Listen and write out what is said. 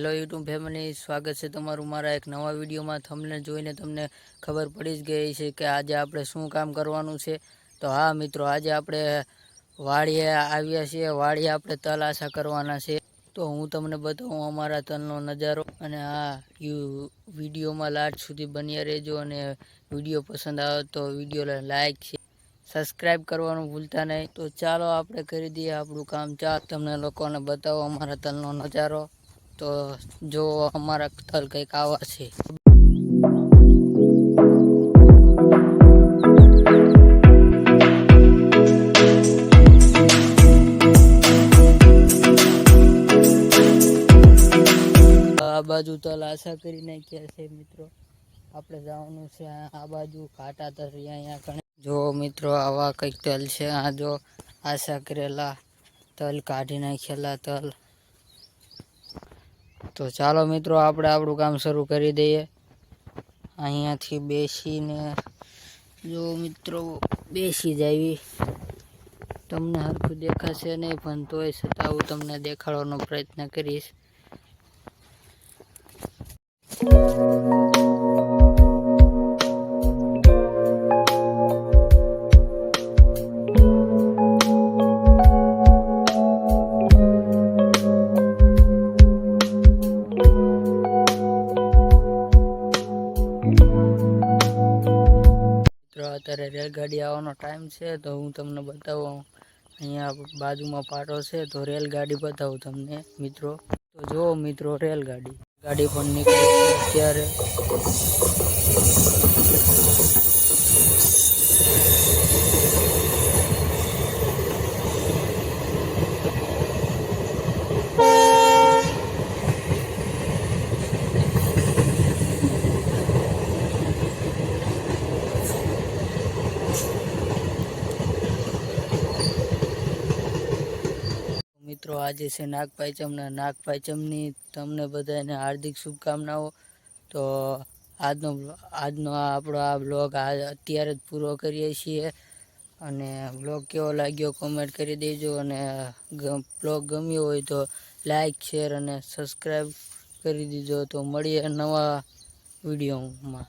Hello YouTube family, સ્વાગત છે તમારું મારા એક નવા વિડીયોમાં. તમને જોઈને તમને ખબર પડી જ ગઈ છે કે આજે આપણે શું કામ કરવાનું છે. તો હા મિત્રો, આજે આપણે વાડીએ આવ્યા છીએ. વાડીએ આપણે તલ આશા કરવાના છે. તો હું તમને બતાવું અમારા તલનો નજારો. અને આ યુ વિડીયોમાં લાટ સુધી બન્યા રહેજો. અને વીડિયો પસંદ આવે તો વીડિયો લાઈક છે સબસ્ક્રાઈબ કરવાનું ભૂલતા નહીં. તો ચાલો આપણે કરી દઈએ આપણું કામ. ચાલ તમને લોકોને બતાવો અમારા તલનો નજારો. તો જો અમારા તલ કંઈક આવા છે. બાજુ તલ આશા કરી નાખ્યા છે મિત્રો. આપણે જવાનું છે આ આ બાજુ કાંટા તરી અહીંયા કણે જો મિત્રો આવા કંઈક તલ છે, આ જો આશા કરેલા તલ કાઢી નાખેલા તલ. તો ચાલો મિત્રો, આપણે આપણું કામ શરૂ કરી દઈએ. અહીંયાથી બેસીને જો મિત્રો, બેસી જાવી. તમને હરખું દેખાશે નહીં, પણ તોય છતાં હું તમને દેખાડવાનો પ્રયત્ન કરીશ. અત્યારે રેલગાડી આવવાનો ટાઈમ છે તો હું તમને બતાવું. અહીંયા બાજુમાં પાટો છે તો રેલગાડી બતાવું તમને, મિત્રો. તો જુઓ મિત્રો, રેલગાડી. ગાડી પણ નીકળે અત્યારે. મિત્રો, આજે છે નાગપાંચમના નાગપાંચમની તમને બધાને હાર્દિક શુભકામનાઓ. તો આજનો આજનો આપણો આ બ્લોગ આ અત્યારે જ પૂરો કરીએ છીએ. અને બ્લોગ કેવો લાગ્યો કોમેન્ટ કરી દેજો. અને બ્લોગ ગમ્યો હોય તો લાઈક, શેર અને સબસ્ક્રાઈબ કરી દીજો. તો મળીએ નવા વિડીયોમાં.